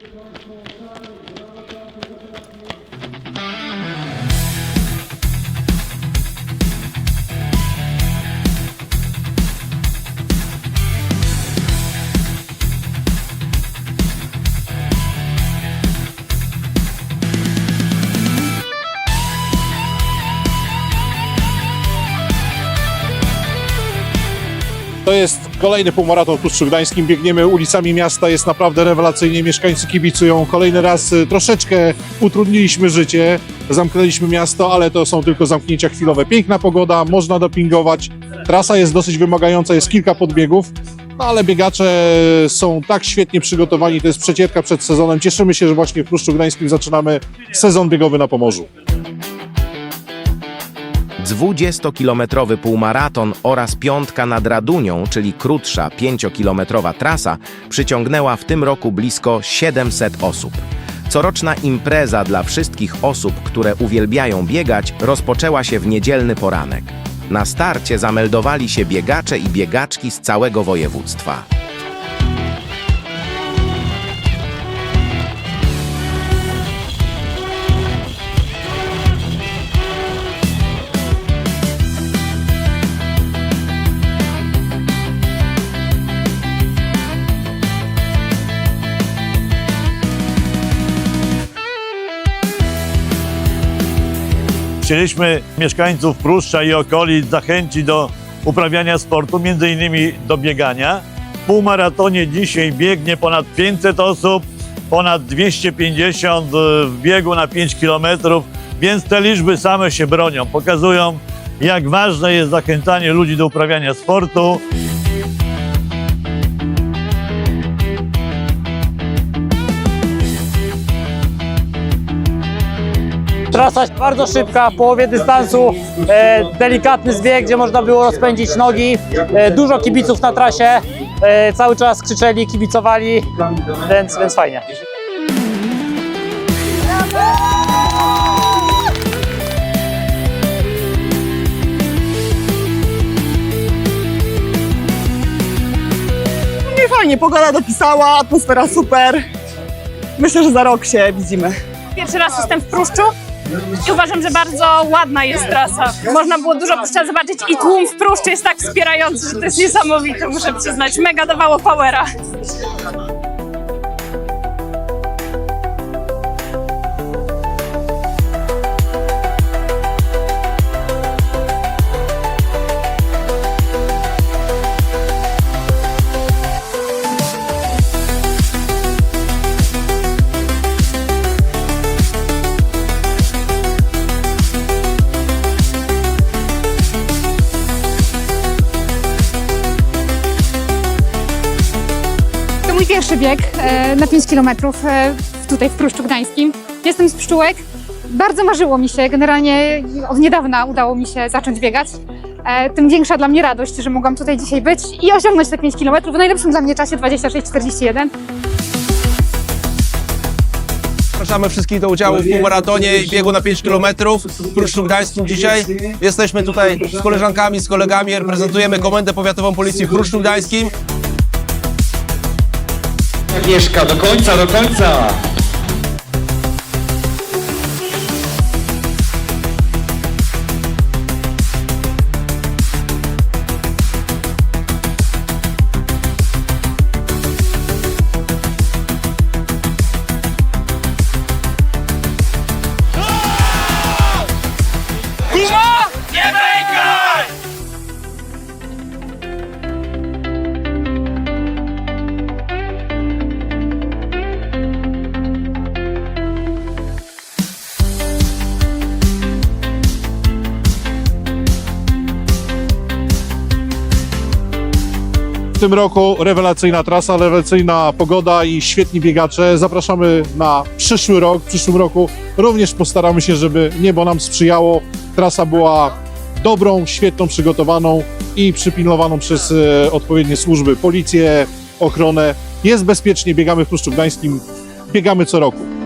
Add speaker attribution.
Speaker 1: To jest kolejny półmaraton w Puszczu Gdańskim. Biegniemy ulicami miasta, jest naprawdę rewelacyjnie. Mieszkańcy kibicują. Kolejny raz y, troszeczkę utrudniliśmy życie, zamknęliśmy miasto, ale to są tylko zamknięcia chwilowe. Piękna pogoda, można dopingować. Trasa jest dosyć wymagająca, jest kilka podbiegów. No ale biegacze są tak świetnie przygotowani, to jest przecierka przed sezonem. Cieszymy się, że właśnie w Puszczu Gdańskim zaczynamy sezon biegowy na Pomorzu.
Speaker 2: 20-kilometrowy półmaraton oraz piątka nad Radunią, czyli krótsza 5-kilometrowa trasa, przyciągnęła w tym roku blisko 700 osób. Coroczna impreza dla wszystkich osób, które uwielbiają biegać, rozpoczęła się w niedzielny poranek. Na starcie zameldowali się biegacze i biegaczki z całego województwa.
Speaker 3: Chcieliśmy mieszkańców Pruszcza i okolic zachęcić do uprawiania sportu, między innymi do biegania. W półmaratonie dzisiaj biegnie ponad 500 osób, ponad 250 w biegu na 5 km, więc te liczby same się bronią, pokazują jak ważne jest zachęcanie ludzi do uprawiania sportu.
Speaker 4: Trasa bardzo szybka, w połowie dystansu, e, delikatny zbieg, gdzie można było rozpędzić nogi. E, dużo kibiców na trasie, e, cały czas krzyczeli, kibicowali, więc, więc fajnie.
Speaker 5: Nie fajnie, pogoda dopisała, atmosfera super. Myślę, że za rok się widzimy.
Speaker 6: Pierwszy raz jestem w Pruszczu i uważam, że bardzo ładna jest trasa. Można było dużo Pruszcza zobaczyć i tłum w Pruszczu jest tak wspierający, że to jest niesamowite, muszę przyznać. Mega dawało powera.
Speaker 7: Pierwszy bieg e, na 5 km tutaj w Pruszczu Gdańskim. Jestem z Pszczółek. Bardzo marzyło mi się, generalnie od niedawna udało mi się zacząć biegać. E, Tym większa dla mnie radość, że mogłam tutaj dzisiaj być i osiągnąć te 5 km w najlepszym dla mnie czasie 26-41.
Speaker 8: Zapraszamy wszystkich do udziału w półmaratonie i biegu na 5 km w Pruszczu Gdańskim dzisiaj. Jesteśmy tutaj z koleżankami, z kolegami, reprezentujemy Komendę Powiatową Policji w Pruszczu Gdańskim.
Speaker 9: Agnieszka, do końca, do końca!
Speaker 1: W tym roku rewelacyjna trasa, rewelacyjna pogoda i świetni biegacze. Zapraszamy na przyszły rok. W przyszłym roku również postaramy się, żeby niebo nam sprzyjało. Trasa była dobrą, świetną, przygotowaną i przypilnowaną przez e, odpowiednie służby, policję, ochronę. Jest bezpiecznie, biegamy w Puszczu Gdańskim, biegamy co roku.